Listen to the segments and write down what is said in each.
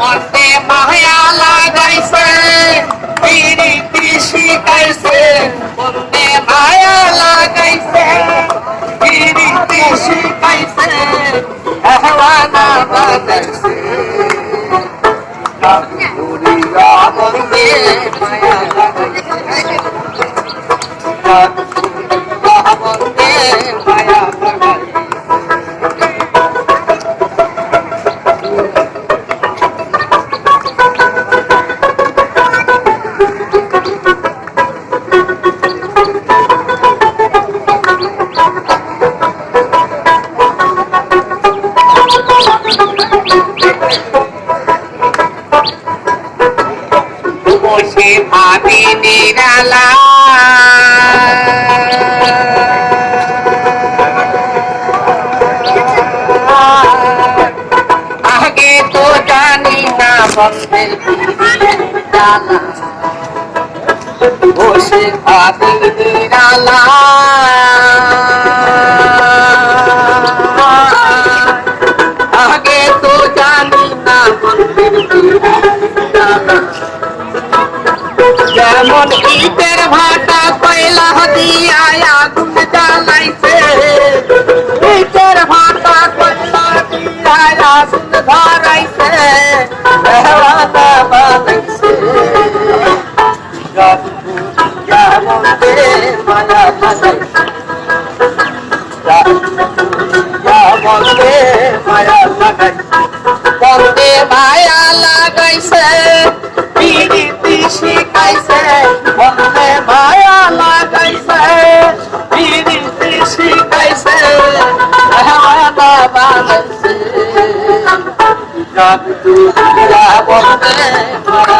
মনে মায়া লাগাইছে পিড়ি পিসি মনে মায়া ভাবি নিরালা আগে তো জানি না বন্ধের বসে ভাবি নিরালা যেমন ইটের ভাটা কয়লা দিয়া আগুন জ্বালাইছে। ইটের ভাটা কয়লা দিয়া আগুন ধরাইছে। মায়া লাগাইছে। போக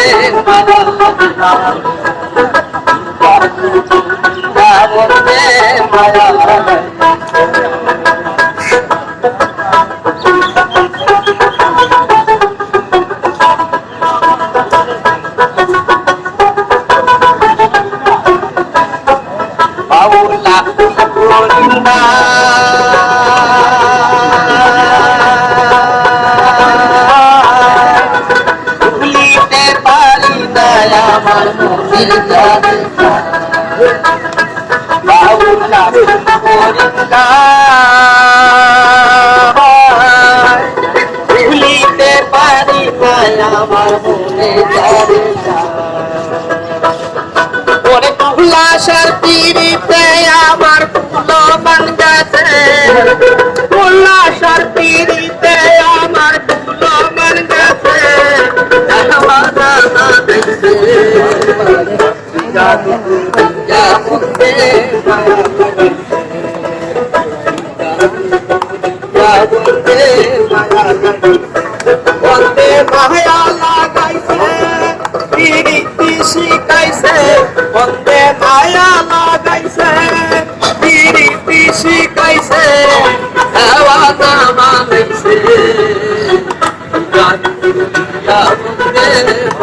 মায়া না আমার মনে ওরে উল্লাসের তীরিতে আমার ফুলো বান গেছে। উল্লাসের তীরিতে আমার ফুলো বান গেছে দেখছে জাদু